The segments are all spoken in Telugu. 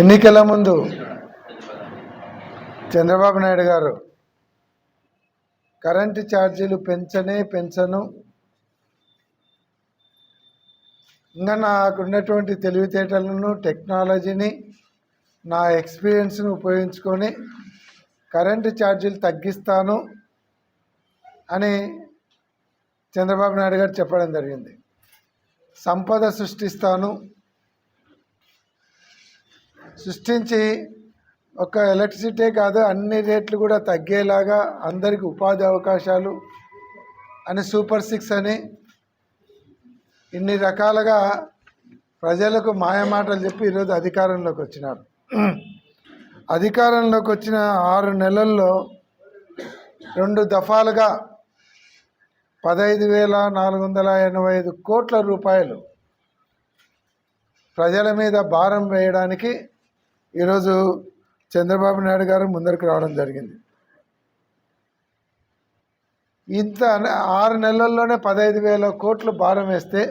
ఎన్నికల ముందు చంద్రబాబు నాయుడు గారు కరెంటు ఛార్జీలు పెంచనే పెంచను. ఇంకా నాకున్నటువంటి తెలివితేటలను టెక్నాలజీని నా ఎక్స్పీరియన్స్ను ఉపయోగించుకొని కరెంటు ఛార్జీలు తగ్గిస్తాను అని చంద్రబాబు నాయుడు గారు చెప్పడం జరిగింది. సంపద సృష్టిస్తాను. సృష్టించి ఒక ఎలక్ట్రిసిటీ కాదు అన్ని రేట్లు కూడా తగ్గేలాగా అందరికి ఉపాధి అవకాశాలు అని సూపర్ సిక్స్ అని ఇన్ని రకాలుగా ప్రజలకు మాయమాటలు చెప్పి ఈరోజు అధికారంలోకి వచ్చినారు. అధికారంలోకి వచ్చిన ఆరు నెలల్లో రెండు దఫాలుగా పదహైదు వేల నాలుగు వందల ఎనభై ఐదు కోట్ల రూపాయలు ప్రజల మీద భారం వేయడానికి ఈరోజు చంద్రబాబు నాయుడు గారు ముందరికి రావడం జరిగింది. ఇంత ఆరు నెలల్లోనే పదహైదు వేల కోట్లు భారం వేస్తే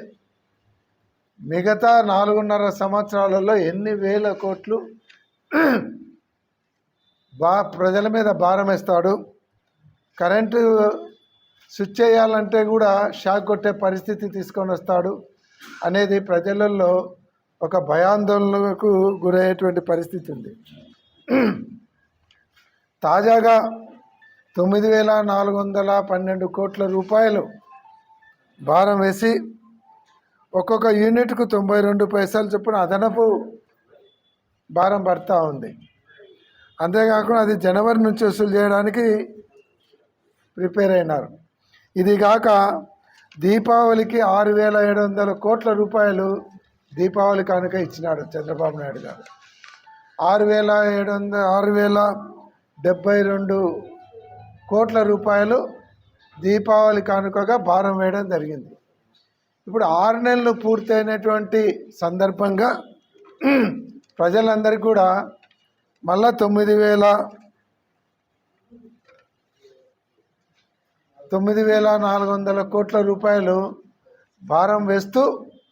మిగతా నాలుగున్నర సంవత్సరాలలో ఎన్ని వేల కోట్లు బా ప్రజల మీద భారం వేస్తాడు? కరెంటు స్విచ్ చేయాలంటే కూడా షాక్ కొట్టే పరిస్థితి తీసుకొని వస్తాడు అనేది ప్రజలలో ఒక భయాందోళనకు గురయ్యేటువంటి పరిస్థితి ఉంది. తాజాగా తొమ్మిది వేల నాలుగు వందల పన్నెండు కోట్ల రూపాయలు భారం వేసి ఒక్కొక్క యూనిట్కు తొంభై రెండు పైసలు చొప్పున అదనపు భారం పడతా ఉంది. అంతేకాకుండా అది జనవరి నుంచి వసూలు చేయడానికి ప్రిపేర్ అయినారు. ఇది కాక దీపావళికి ఆరు వేల ఏడు వందల కోట్ల రూపాయలు దీపావళి కానుక ఇచ్చినాడు చంద్రబాబు నాయుడు గారు. ఆరు వేల ఏడు వందల ఆరు వేల డెబ్బై రెండు కోట్ల రూపాయలు దీపావళి కానుకగా భారం వేయడం జరిగింది. ఇప్పుడు ఆరు నెలలు పూర్తయినటువంటి సందర్భంగా ప్రజలందరికీ కూడా మళ్ళా తొమ్మిది వేల తొమ్మిది వేల నాలుగు వందల కోట్ల రూపాయలు భారం వేస్తూ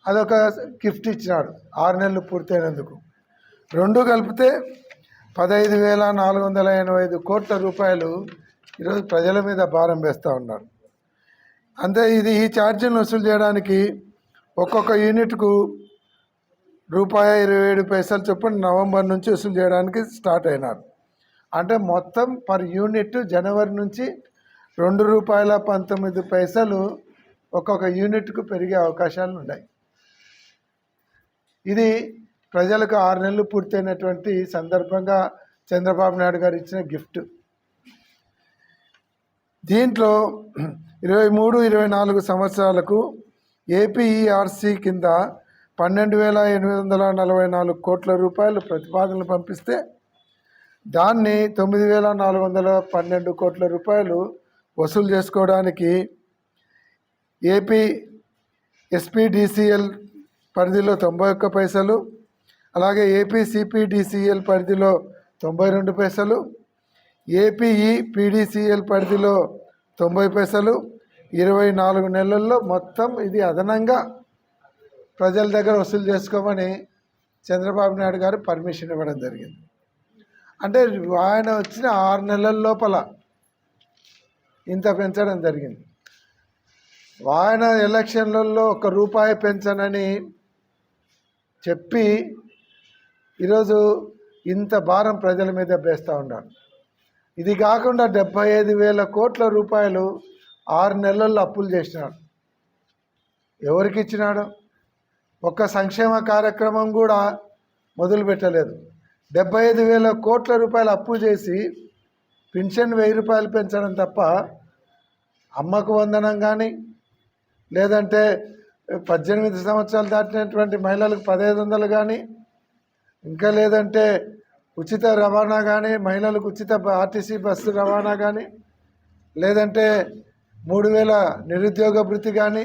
అదొక గిఫ్ట్ ఇచ్చినాడు. ఆరు నెలలు పూర్తయినందుకు. రెండు కలిపితే పదహైదు వేల నాలుగు వందల ఎనభై ఐదు కోట్ల రూపాయలు ఈరోజు ప్రజల మీద భారం వేస్తూ ఉన్నారు. అంతే ఇది ఈ ఛార్జీలను వసూలు చేయడానికి ఒక్కొక్క యూనిట్కు రూపాయి ఇరవై ఏడు పైసలు చొప్పున నవంబర్ నుంచి వసూలు చేయడానికి స్టార్ట్ అయినారు. అంటే మొత్తం పర్ యూనిట్ జనవరి నుంచి రెండు రూపాయల పంతొమ్మిది పైసలు ఒక్కొక్క యూనిట్కు పెరిగే అవకాశాలు ఉన్నాయి. ఇది ప్రజలకు ఆరు నెలలు పూర్తయినటువంటి సందర్భంగా చంద్రబాబు నాయుడు గారు ఇచ్చిన గిఫ్ట్. దీంట్లో ఇరవై మూడు ఇరవై నాలుగు సంవత్సరాలకు ఏపీఈఆర్సీ కింద పన్నెండు వేల ఎనిమిది వందల నలభై నాలుగు కోట్ల రూపాయలు ప్రతిపాదనలు పంపిస్తే దాన్ని తొమ్మిది వేల నాలుగు వందల పన్నెండు కోట్ల రూపాయలు వసూలు చేసుకోవడానికి ఏపీ ఎస్పీడిసిఎల్ పరిధిలో తొంభై ఒక్క పైసలు అలాగే ఏపీ సిపిడిసిఎల్ పరిధిలో తొంభై రెండు పైసలు ఏపీఈ పీడీసీఎల్ పరిధిలో తొంభై పైసలు ఇరవై నాలుగు నెలల్లో మొత్తం ఇది అదనంగా ప్రజల దగ్గర వసూలు చేసుకోమని చంద్రబాబు నాయుడు గారు పర్మిషన్ ఇవ్వడం జరిగింది. అంటే ఆయన వచ్చిన ఆరు నెలల లోపల ఇంత పెంచడం జరిగింది. ఆయన ఎలక్షన్లలో ఒక రూపాయి పెంచనని చెప్పి ఈరోజు ఇంత భారం ప్రజల మీద వేస్తూ ఉన్నాడు ఇది కాకుండా డెబ్బై ఐదు వేల కోట్ల రూపాయలు ఆరు నెలల్లో అప్పులు చేసినాడు. ఎవరికి ఇచ్చినాడు? ఒక్క సంక్షేమ కార్యక్రమం కూడా మొదలుపెట్టలేదు డెబ్బై ఐదు వేల కోట్ల రూపాయలు అప్పు చేసి పెన్షన్ వెయ్యి రూపాయలు పెంచడం తప్ప అమ్మకు వందనం కానీ లేదంటే పద్దెనిమిది సంవత్సరాలు దాటినటువంటి మహిళలకు పదహైదు వందలు కానీ ఇంకా లేదంటే ఉచిత రవాణా కానీ మహిళలకు ఉచిత ఆర్టీసీ బస్సు రవాణా కానీ లేదంటే మూడు వేల నిరుద్యోగ భృతి కానీ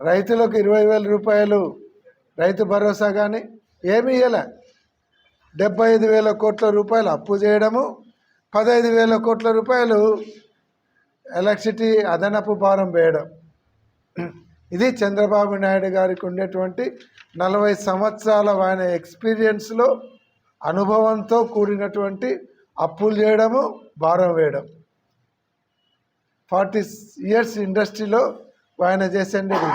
రైతులకు ఇరవై వేల రూపాయలు రైతు భరోసా కానీ ఏమీ ఇవ్వలే డెబ్బై ఐదు వేల కోట్ల రూపాయలు అప్పు చేయడము పదహైదు వేల కోట్ల రూపాయలు ఎలక్ట్రిసిటీ అదనపు భారం వేయడం. ఇది చంద్రబాబు నాయుడు గారికి ఉండేటువంటి నలభై సంవత్సరాల ఆయన ఎక్స్పీరియన్స్లో అనుభవంతో కూడినటువంటి అప్పులు చేయడము భారం వేయడం. ఫార్టీ ఇయర్స్ ఇండస్ట్రీలో ఆయన చేసేది ఇది.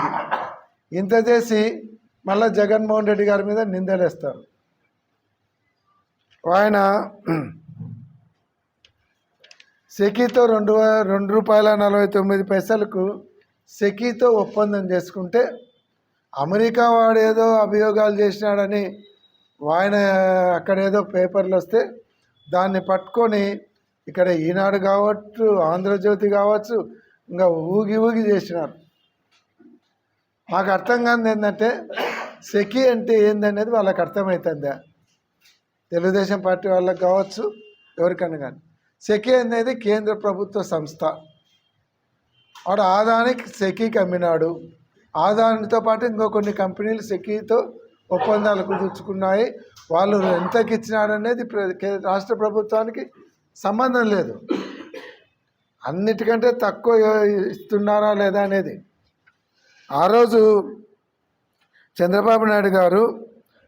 ఇంత చేసి మళ్ళా జగన్మోహన్ రెడ్డి గారి మీద నిందలేస్తారు. ఆయన సెకీతో రెండు రెండు రూపాయల నలభై తొమ్మిది పైసలకు సెకీతో ఒప్పందం చేసుకుంటే అమెరికా వాడు ఏదో అభియోగాలు చేసినాడని ఆయన అక్కడ ఏదో పేపర్లు వస్తే దాన్ని పట్టుకొని ఇక్కడ ఈనాడు కావచ్చు ఆంధ్రజ్యోతి కావచ్చు ఇంకా ఊగి ఊగి చేసినారు. మాకు అర్థం కాదు ఏంటంటే సెకి అంటే ఏందనేది వాళ్ళకి అర్థమవుతుందా తెలుగుదేశం పార్టీ వాళ్ళకి కావచ్చు ఎవరికైనా కానీ. సెకి అనేది కేంద్ర ప్రభుత్వ సంస్థ. వాడు ఆదానికి సెకీకి అమ్మినాడు ఆదానితో పాటు ఇంకో కొన్ని కంపెనీలు సెకీతో ఒప్పందాలు కుదుర్చుకున్నాయి. వాళ్ళు ఎంతకి ఇచ్చినాడనేది రాష్ట్ర ప్రభుత్వానికి సంబంధం లేదు. అన్నిటికంటే తక్కువ ఇస్తున్నారా లేదా అనేది. ఆ రోజు చంద్రబాబు నాయుడు గారు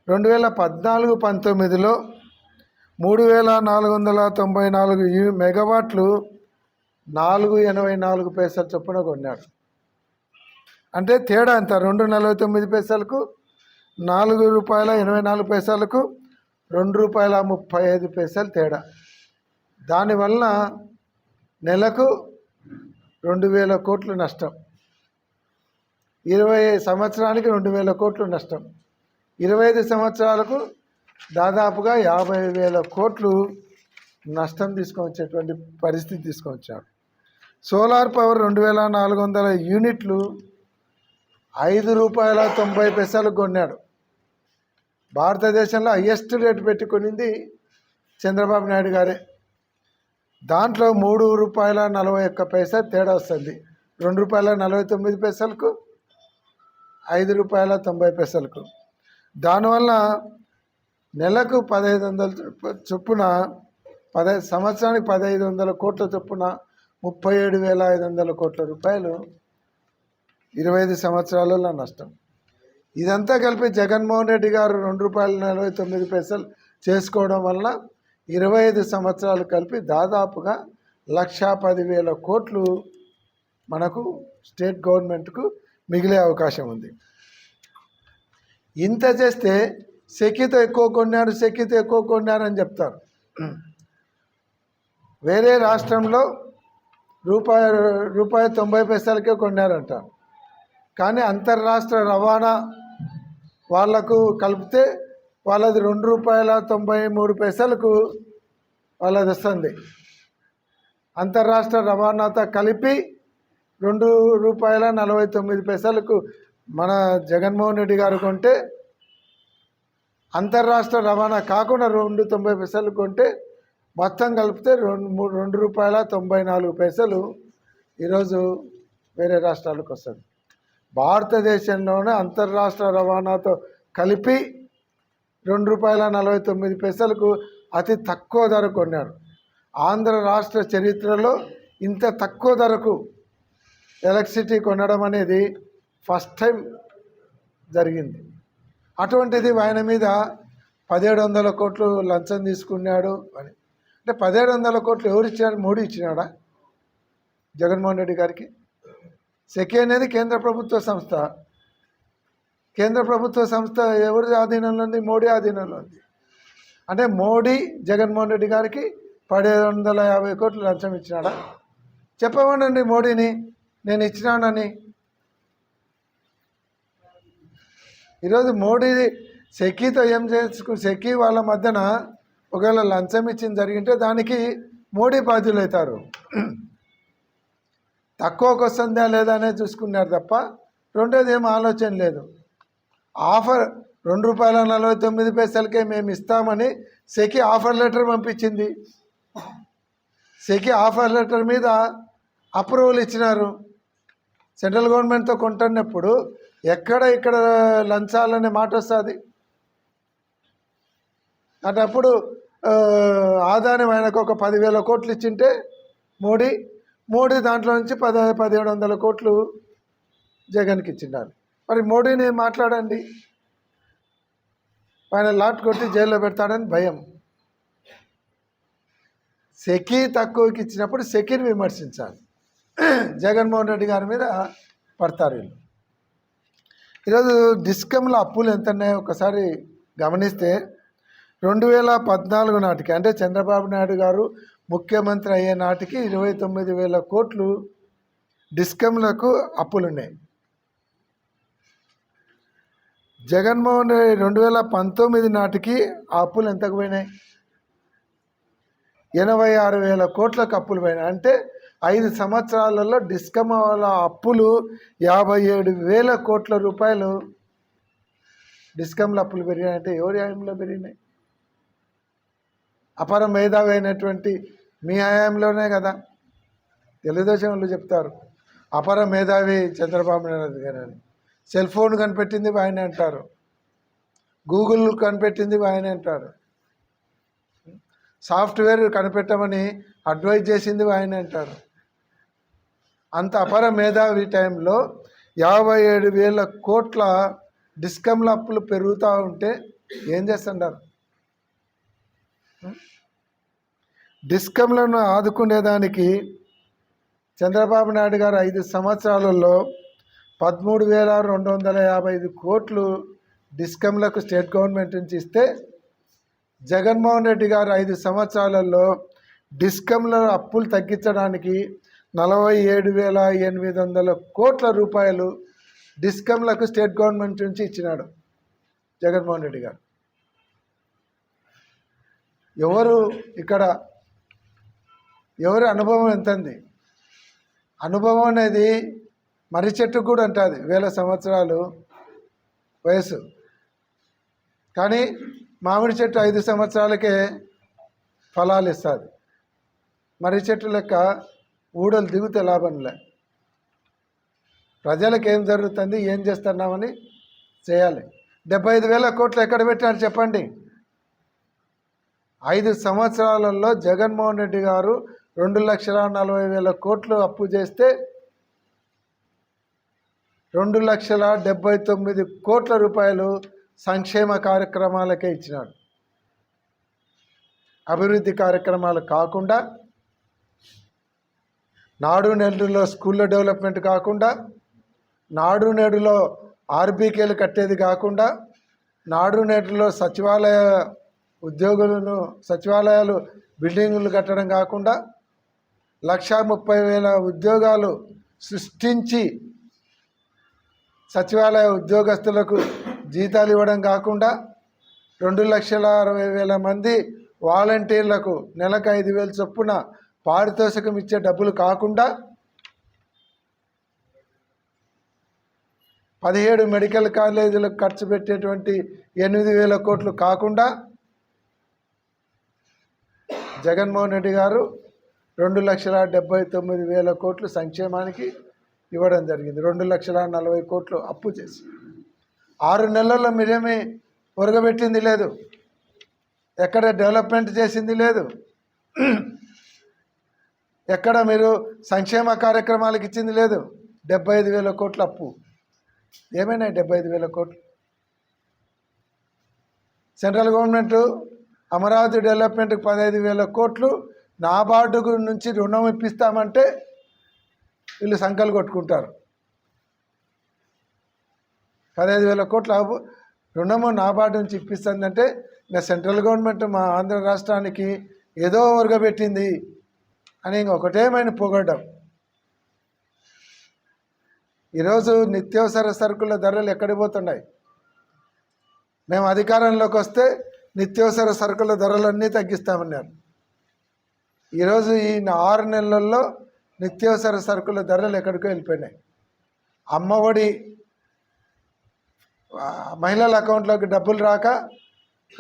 రెండు వేల పద్నాలుగు పంతొమ్మిదిలో మూడు వేల నాలుగు వందల తొంభై నాలుగు మెగావాట్లు నాలుగు ఎనభై నాలుగు పైసలు చొప్పున కొన్నాడు. అంటే తేడా ఎంత? రెండు నలభై తొమ్మిది పైసలకు నాలుగు రూపాయల ఎనభై నాలుగు పైసలకు రెండు రూపాయల ముప్పై ఐదు పైసలు తేడా. దానివల్ల నెలకు రెండు వేల కోట్లు నష్టం. ఇరవై సంవత్సరానికి రెండు వేల కోట్లు నష్టం. ఇరవై ఐదు సంవత్సరాలకు దాదాపుగా యాభై వేల కోట్లు నష్టం తీసుకొచ్చేటువంటి పరిస్థితి తీసుకొచ్చాడు. సోలార్ పవర్ రెండు వేల నాలుగు వందల యూనిట్లు ఐదు రూపాయల తొంభై పైసలు కొన్నాడు. భారతదేశంలో హయ్యెస్ట్ రేటు పెట్టి కొనింది చంద్రబాబు నాయుడు గారే. దాంట్లో మూడు రూపాయల నలభై ఒక్క పైసా తేడా వస్తుంది. రెండు రూపాయల నలభై తొమ్మిది పైసలకు ఐదు రూపాయల తొంభై పైసలకు. దానివల్ల నెలకు పదహైదు వందల చొప్పున పదహైదు సంవత్సరానికి పదహైదు వందల కోట్ల చొప్పున ముప్పై ఏడు వేల ఐదు వందల కోట్ల రూపాయలు ఇరవై ఐదు సంవత్సరాలలో నష్టం. ఇదంతా కలిపి జగన్మోహన్ రెడ్డి గారు రెండు రూపాయల నలభై తొమ్మిది పైసలు చేసుకోవడం వల్ల ఇరవై ఐదు సంవత్సరాలు కలిపి దాదాపుగా లక్షా పదివేల కోట్లు మనకు స్టేట్ గవర్నమెంట్కు మిగిలే అవకాశం ఉంది. ఇంత చేస్తే సెక్యత ఎక్కువ కొన్నాడు సెక్కిత ఎక్కువ కొన్నారని చెప్తారు. వేరే రాష్ట్రంలో రూపాయి రూపాయి తొంభై పైసలకే కొన్నారంట. కానీ అంతర్రాష్ట్ర రవాణా వాళ్ళకు కలిపితే వాళ్ళది రెండు రూపాయల తొంభై మూడు పైసలకు వాళ్ళది వస్తుంది. అంతర్రాష్ట్ర రవాణాతో కలిపి రెండు రూపాయల నలభై తొమ్మిది పైసలకు మన జగన్మోహన్ రెడ్డి గారు కొంటే అంతర్రాష్ట్ర రవాణా కాకుండా రెండు తొంభై పైసలు కొంటే మొత్తం కలిపితే రెండు మూడు రెండు రూపాయల తొంభై నాలుగు పైసలు ఈరోజు వేరే రాష్ట్రాలకు వస్తుంది. భారతదేశంలోనే అంతర్రాష్ట్ర రవాణాతో కలిపి రెండు రూపాయల నలభై తొమ్మిది పైసలకు అతి తక్కువ ధర కొన్నాడు ఆంధ్ర రాష్ట్ర చరిత్రలో ఇంత తక్కువ ధరకు ఎలక్ట్రిసిటీ కొనడం అనేది ఫస్ట్ టైం జరిగింది. అటువంటిది ఆయన మీద పదిహేడు వందల కోట్లు లంచం తీసుకున్నాడు అని. అంటే పదిహేడు వందల కోట్లు ఎవరు ఇచ్చినారు? మోడీ ఇచ్చినాడా? జగన్మోహన్ రెడ్డి గారికి. సెకి అనేది కేంద్ర ప్రభుత్వ సంస్థ. కేంద్ర ప్రభుత్వ సంస్థ ఎవరి ఆధీనంలో ఉంది? మోడీ ఆధీనంలో ఉంది. అంటే మోడీ జగన్మోహన్ రెడ్డి గారికి పదిహేడు వందల యాభై కోట్లు లంచం ఇచ్చినాడా? చెప్పమనండి మోడీని. నేను ఇచ్చినానని. ఈరోజు మోడీ సెకీతో ఏం చేసుకు సెకీ వాళ్ళ మధ్యన ఒకవేళ లంచం ఇచ్చింది జరిగింటే దానికి మోడీ బాధ్యులు అవుతారు తక్కువకు వస్తుందా లేదా అనేది చూసుకున్నారు తప్ప రెండోది ఏం ఆలోచన లేదు. ఆఫర్ రెండు రూపాయల నలభై తొమ్మిది పైసలకే మేము ఇస్తామని సెకి ఆఫర్ లెటర్ పంపించింది. సెకి ఆఫర్ లెటర్ మీద అప్రూవల్ ఇచ్చినారు. సెంట్రల్ గవర్నమెంట్తో కొంటున్నప్పుడు ఎక్కడ ఇక్కడ లంచాలనే మాట వస్తుంది. అటప్పుడు ఆదాయం ఆయనకు ఒక పదివేల కోట్లు ఇచ్చింటే మోడీ మోడీ దాంట్లో నుంచి పద పదిహేడు వందల కోట్లు జగన్కి ఇచ్చిండారు. మరి మోడీని మాట్లాడండి? ఆయన లాట్ కొట్టి జైల్లో పెడతాడని భయం. సెకీ తక్కువకి ఇచ్చినప్పుడు సెకీని విమర్శించాలి. జగన్మోహన్ రెడ్డి గారి మీద పడతారు వీళ్ళు. ఈరోజు డిస్కంలో అప్పులు ఎంత ఉన్నాయో ఒకసారి గమనిస్తే రెండు వేల పద్నాలుగు నాటికి అంటే చంద్రబాబు నాయుడు గారు ముఖ్యమంత్రి అయ్యే నాటికి ఇరవై తొమ్మిది వేల కోట్లు డిస్కంలకు అప్పులు ఉన్నాయి జగన్మోహన్ రెడ్డి రెండు వేల పంతొమ్మిది నాటికి ఆ అప్పులు ఎంతకు పోయినాయి? ఎనభై ఆరు వేల కోట్లకు అప్పులు పోయినాయి. అంటే ఐదు సంవత్సరాలలో డిస్కమ్ వాళ్ళ అప్పులు యాభై ఏడు వేల కోట్ల రూపాయలు డిస్కమ్ల అప్పులు పెరిగినాయంటే ఎవరి హయాంలో పెరిగినాయి? అపర మేధావి అయినటువంటి మీ ఆయాంలోనే కదా. తెలుగుదేశం వాళ్ళు చెప్తారు అపర మేధావి చంద్రబాబు నాయుడు గారు అని సెల్ ఫోన్ కనిపెట్టింది ఆయన అంటారు. గూగుల్ కనిపెట్టింది ఆయన అంటారు. సాఫ్ట్వేర్ కనిపెట్టమని అడ్వైజ్ చేసింది ఆయన అంటారు. అంత అపర మేధావి టైంలో యాభై ఏడు వేల కోట్ల డిస్కమ్ల అప్పులు పెరుగుతూ ఉంటే ఏం చేస్తుంటారు డిస్కంలను ఆదుకునేదానికి చంద్రబాబు నాయుడు గారు ఐదు సంవత్సరాలలో పదమూడు వేల రెండు వందల యాభై ఐదు కోట్లు డిస్కంలకు స్టేట్ గవర్నమెంట్ నుంచి ఇస్తే జగన్మోహన్ రెడ్డి గారు ఐదు సంవత్సరాలలో డిస్కంల అప్పులు తగ్గించడానికి నలభై ఏడు వేల ఎనిమిది వందల కోట్ల రూపాయలు డిస్కంలకు స్టేట్ గవర్నమెంట్ నుంచి ఇచ్చినాడు జగన్మోహన్ రెడ్డి గారు. ఎవరు ఇక్కడ ఎవరి అనుభవం ఎంతంది? అనుభవం అనేది మర్రి చెట్టుకు కూడా ఉంటుంది వేల సంవత్సరాలు వయసు కానీ మామిడి చెట్టు ఐదు సంవత్సరాలకే ఫలాలు ఇస్తుంది. మర్రి చెట్టు లెక్క ఊడలు దిగుతే లాభంలే ప్రజలకు ఏం జరుగుతుంది ఏం చేస్తున్నామని చేయాలి. డెబ్బై ఐదు వేల కోట్లు ఎక్కడ పెట్టారు చెప్పండి? ఐదు సంవత్సరాలలో జగన్మోహన్ రెడ్డి గారు రెండు లక్షల నలభై వేల కోట్లు అప్పు చేస్తే రెండు లక్షల డెబ్బై తొమ్మిది కోట్ల రూపాయలు సంక్షేమ కార్యక్రమాలకే ఇచ్చినాడు. అభివృద్ధి కార్యక్రమాలు కాకుండా నాడు నేడులో స్కూళ్ళ డెవలప్మెంట్ కాకుండా నాడు నేడులో ఆర్బీకేలు కట్టేది కాకుండా నాడు నేడులో సచివాలయ ఉద్యోగులను సచివాలయాలు బిల్డింగులు కట్టడం కాకుండా లక్షా ముప్పై వేల ఉద్యోగాలు సృష్టించి సచివాలయ ఉద్యోగస్తులకు జీతాలు ఇవ్వడం కాకుండా రెండు లక్షల అరవై వేల మంది వాలంటీర్లకు నెలకు ఐదు వేల చొప్పున పారితోషికం ఇచ్చే డబ్బులు కాకుండా పదిహేడు మెడికల్ కాలేజీలకు ఖర్చు పెట్టేటువంటి ఎనిమిది వేల కోట్లు కాకుండా జగన్మోహన్ రెడ్డి గారు రెండు లక్షల డెబ్బై తొమ్మిది వేల కోట్లు సంక్షేమానికి ఇవ్వడం జరిగింది. రెండు లక్షల నలభై కోట్లు అప్పు చేసి. ఆరు నెలల్లో మీరేమీ ఒరగబెట్టింది లేదు. ఎక్కడ డెవలప్మెంట్ చేసింది లేదు. ఎక్కడ మీరు సంక్షేమ కార్యక్రమాలకు ఇచ్చింది లేదు. డెబ్బై ఐదు వేల కోట్ల అప్పు. ఏమైనాయి డెబ్బై ఐదు వేల కోట్లు? సెంట్రల్ గవర్నమెంట్ అమరావతి డెవలప్మెంట్కి పదహైదు వేల కోట్లు నాబార్డు నుంచి రుణం ఇప్పిస్తామంటే వీళ్ళు సంకలు కొట్టుకుంటారు. పదహైదు వేల కోట్ల అప్పు- రుణము నాబార్డు నుంచి ఇప్పిస్తుందంటే ఇంకా సెంట్రల్ గవర్నమెంట్ మా ఆంధ్ర రాష్ట్రానికి ఏదో ఒరగబెట్టింది అని ఇంకొకటేమైనా పొగడ్డం. ఈరోజు నిత్యావసర సరుకుల ధరలు ఎక్కడికి పోతున్నాయి? మేము అధికారంలోకి వస్తే నిత్యావసర సరుకుల ధరలన్నీ తగ్గిస్తామన్నారు. ఈరోజు ఈ ఆరు నెలల్లో నిత్యావసర సరుకుల ధరలు ఎక్కడికో వెళ్ళిపోయినాయి. అమ్మఒడి మహిళల అకౌంట్లోకి డబ్బులు రాక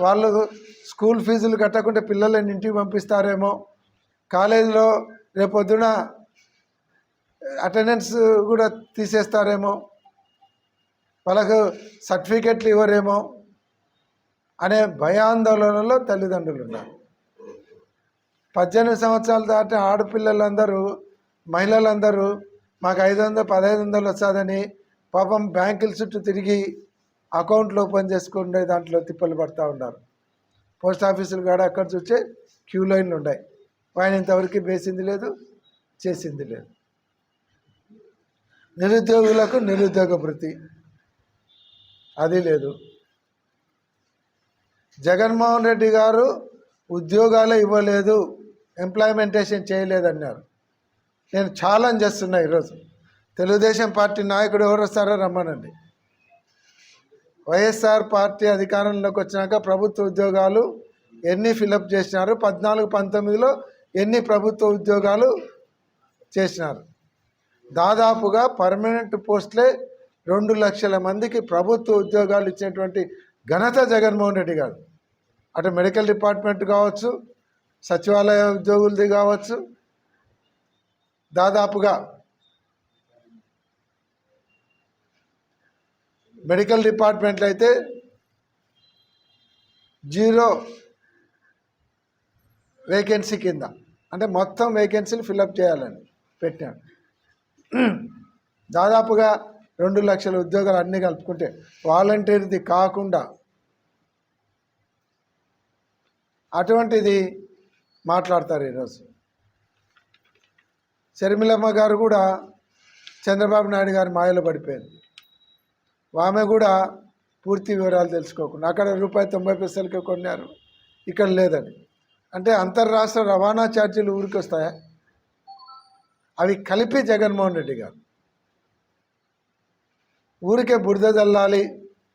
వాళ్ళు స్కూల్ ఫీజులు కట్టకుండా పిల్లలని ఇంటికి పంపిస్తారేమో. కాలేజీలో రేపొద్దున అటెండెన్స్ కూడా తీసేస్తారేమో. వాళ్ళకు సర్టిఫికెట్లు ఇవ్వరేమో. అనే భయాందోళనలో తల్లిదండ్రులు ఉన్నారు. పద్దెనిమిది సంవత్సరాలు దాటి ఆడపిల్లలందరూ మహిళలందరూ మాకు ఐదు వందలు పదహైదు వందలు వస్తుందని పాపం బ్యాంకుల చుట్టూ తిరిగి అకౌంట్లు ఓపెన్ చేసుకునే దాంట్లో తిప్పలు పడుతూ ఉన్నారు. పోస్ట్ ఆఫీసులు కాడ అక్కడ చూస్తే క్యూ లైన్లు ఉన్నాయి. ఆయన ఇంతవరకు వేసింది లేదు చేసింది లేదు. నిరుద్యోగులకు నిరుద్యోగ వృత్తి. అది లేదు. జగన్మోహన్ రెడ్డి గారు ఉద్యోగాలు ఇవ్వలేదు ఎంప్లాయ్మెంటేషన్ చేయలేదన్నారు. నేను ఛాలెంజ్ చేస్తున్నా ఈరోజు. తెలుగుదేశం పార్టీ నాయకుడు ఎవరు వస్తారో రమ్మనండి. వైఎస్ఆర్ పార్టీ అధికారంలోకి వచ్చినాక ప్రభుత్వ ఉద్యోగాలు ఎన్ని ఫిలప్ చేసినారు పద్నాలుగు పంతొమ్మిదిలో ఎన్ని ప్రభుత్వ ఉద్యోగాలు చేసినారు. దాదాపుగా పర్మనెంట్ పోస్టులే రెండు లక్షల మందికి ప్రభుత్వ ఉద్యోగాలు ఇచ్చినటువంటి ఘనత జగన్మోహన్ రెడ్డి గారు. అటు మెడికల్ డిపార్ట్మెంట్ కావచ్చు సచివాలయ ఉద్యోగులది కావచ్చు దాదాపుగా మెడికల్ డిపార్ట్మెంట్లో అయితే జీరో వేకెన్సీ కింద అంటే మొత్తం వేకెన్సీలు ఫిలప్ చేయాలని పెట్టాను దాదాపుగా రెండు లక్షల ఉద్యోగాలు అన్నీ కలుపుకుంటే వాలంటీర్ది కాకుండా అటువంటిది మాట్లాడతారు ఈరోజు. షర్మిలమ్మ గారు కూడా చంద్రబాబు నాయుడు గారి మాయలో పడిపోయింది ఆమె కూడా పూర్తి వివరాలు తెలుసుకోకుండా అక్కడ రూపాయి తొంభై పైసలకి కొన్నారు. ఇక్కడ లేదని. అంటే అంతర్రాష్ట్ర రవాణా ఛార్జీలు ఊరికి వస్తాయా అవి కలిపి జగన్మోహన్ రెడ్డి గారు. ఊరికే బురద చల్లాలి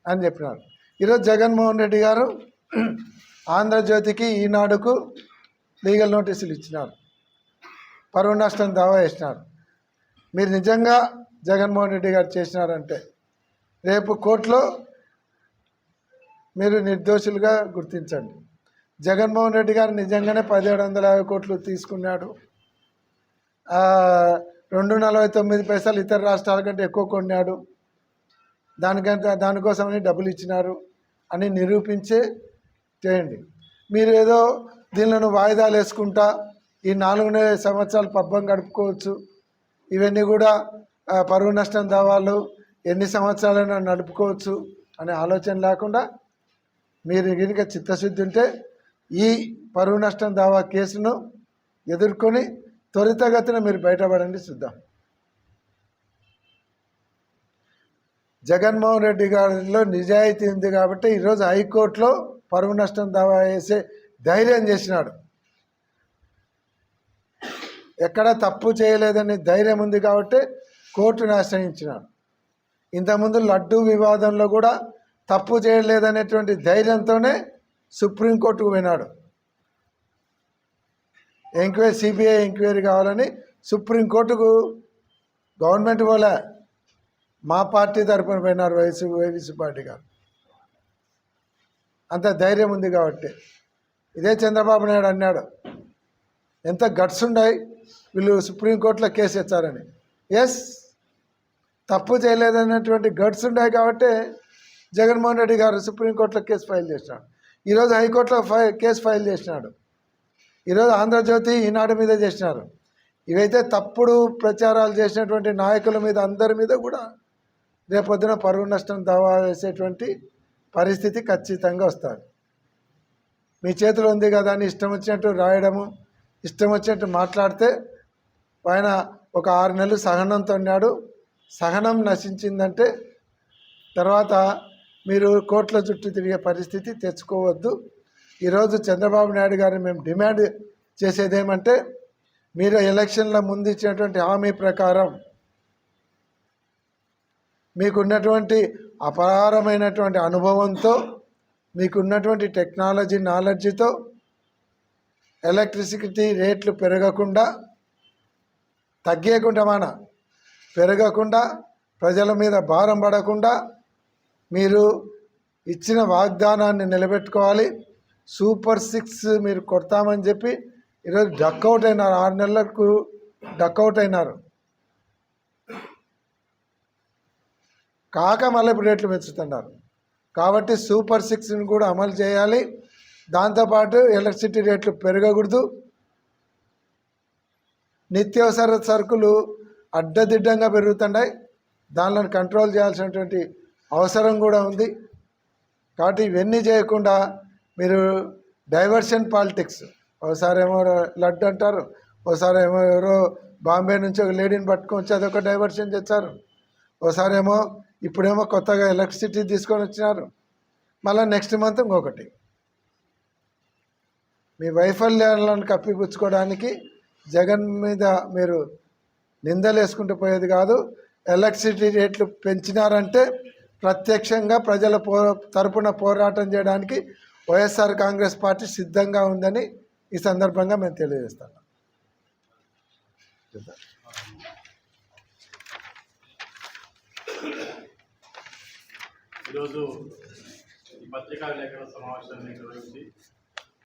అని చెప్పినారు. ఈరోజు జగన్మోహన్ రెడ్డి గారు ఆంధ్రజ్యోతికి ఈనాడుకు లీగల్ నోటీసులు ఇచ్చినారు. పరువు నష్టం దావా వేసినారు మీరు నిజంగా జగన్మోహన్ రెడ్డి గారు చేసినారంటే రేపు కోర్టులో మీరు నిర్దోషులుగా గుర్తించండి. జగన్మోహన్ రెడ్డి గారు నిజంగానే పదిహేడు వందల యాభై కోట్లు తీసుకున్నాడు. రెండు నలభై తొమ్మిది పైసలు ఇతర రాష్ట్రాల కంటే ఎక్కువ కొన్నాడు. దానికంటే దానికోసమని డబ్బులు ఇచ్చినారు అని నిరూపించే చేయండి. మీరు ఏదో దీనిలను వాయిదాలు వేసుకుంటా ఈ నాలుగున్నర సంవత్సరాలు పబ్బం గడుపుకోవచ్చు. ఇవన్నీ కూడా పరువు నష్టం దావాలు ఎన్ని సంవత్సరాలైనా నడుపుకోవచ్చు అనే ఆలోచన లేకుండా మీరు కనుక చిత్తశుద్ధి ఉంటే ఈ పరువు నష్టం దావా కేసును ఎదుర్కొని త్వరితగతిన మీరు బయటపడండి చూద్దాం. జగన్మోహన్ రెడ్డి గారిలో నిజాయితీ ఉంది కాబట్టి ఈరోజు హైకోర్టులో పరువు నష్టం దావా వేసే ధైర్యం చేసినాడు. ఎక్కడ తప్పు చేయలేదని ధైర్యం ఉంది కాబట్టి కోర్టును ఆశ్రయించినాడు. ఇంతకుముందు లడ్డూ వివాదంలో కూడా తప్పు చేయలేదనేటువంటి ధైర్యంతోనే సుప్రీంకోర్టుకు పోయినాడు. ఎంక్వైరీ సిబిఐ ఎంక్వైరీ కావాలని సుప్రీంకోర్టుకు గవర్నమెంట్ వాళ్ళ మా పార్టీ తరపున పోయినారు వైసీపీ వైసీ పార్టీ గారు. అంత ధైర్యం ఉంది కాబట్టి. ఇదే చంద్రబాబు నాయుడు అన్నాడు ఎంత గట్స్ ఉన్నాయి వీళ్ళు సుప్రీంకోర్టులో కేసు ఇచ్చారని ఎస్ తప్పు చేయలేదన్నటువంటి గట్స్ ఉన్నాయి కాబట్టి జగన్మోహన్ రెడ్డి గారు సుప్రీంకోర్టులో కేసు ఫైల్ చేసినాడు. ఈరోజు హైకోర్టులో ఫై కేసు ఫైల్ చేసినాడు. ఈరోజు ఆంధ్రజ్యోతి ఈనాడు మీద చేసినారు. ఇవైతే తప్పుడు ప్రచారాలు చేసినటువంటి నాయకుల మీద అందరి మీద కూడా రేపొద్దున పరువు నష్టం దావా వేసేటువంటి పరిస్థితి ఖచ్చితంగా వస్తుంది. మీ చేతిలో ఉంది కదా అని ఇష్టం వచ్చినట్టు రాయడము ఇష్టం వచ్చినట్టు మాట్లాడితే ఆయన ఒక ఆరు నెలలు సహనంతో ఉన్నాడు. సహనం నశించిందంటే తర్వాత మీరు కోట్ల చుట్టూ తిరిగే పరిస్థితి తెచ్చుకోవద్దు. ఈరోజు చంద్రబాబు నాయుడు గారిని మేము డిమాండ్ చేసేది ఏమంటే మీరు ఎలక్షన్ల ముందు ఇచ్చినటువంటి హామీ ప్రకారం మీకున్నటువంటి అపారమైనటువంటి అనుభవంతో మీకున్నటువంటి టెక్నాలజీ నాలెడ్జ్తో ఎలక్ట్రిసిటీ రేట్లు పెరగకుండా తగ్గేయకుండా మన పెరగకుండా ప్రజల మీద భారం పడకుండా మీరు ఇచ్చిన వాగ్దానాన్ని నిలబెట్టుకోవాలి. సూపర్ సిక్స్ మీరు కొడతామని చెప్పి ఈరోజు డక్అవుట్ అయినారు ఆరు నెలలకు డక్అవుట్ అయినారు. కాక మళ్ళీ ఇప్పుడు రేట్లు పెంచుతున్నారు. కాబట్టి సూపర్ సిక్స్ని కూడా అమలు చేయాలి. దాంతోపాటు ఎలక్ట్రిసిటీ రేట్లు పెరగకూడదు. నిత్యావసర సరుకులు అడ్డదిడ్డంగా పెరుగుతున్నాయి. దానిలో కంట్రోల్ చేయాల్సినటువంటి అవసరం కూడా ఉంది. కాబట్టి ఇవన్నీ చేయకుండా మీరు డైవర్షన్ పాలిటిక్స్. ఒకసారి ఏమో లడ్డు అంటారు. ఒకసారి ఏమో ఎవరో బాంబే నుంచి ఒక లేడీని పట్టుకొని వచ్చి అదొక డైవర్షన్ చేస్తారు. ఒకసారి ఏమో ఇప్పుడేమో కొత్తగా ఎలక్ట్రిసిటీ తీసుకొని వచ్చినారు. మళ్ళీ నెక్స్ట్ మంత్ ఇంకొకటి. మీ వైఫల్యాలను కప్పిపుచ్చుకోవడానికి జగన్ మీద మీరు నిందలు వేసుకుంటూ పోయేది కాదు ఎలక్ట్రిసిటీ రేట్లు పెంచినారంటే ప్రత్యక్షంగా ప్రజల పో తరపున పోరాటం చేయడానికి వైఎస్ఆర్ కాంగ్రెస్ పార్టీ సిద్ధంగా ఉందని ఈ సందర్భంగా మేము తెలియజేస్తాను ఈరోజు ఈ పత్రికా విలేకరుల సమావేశాన్ని నిర్వహించి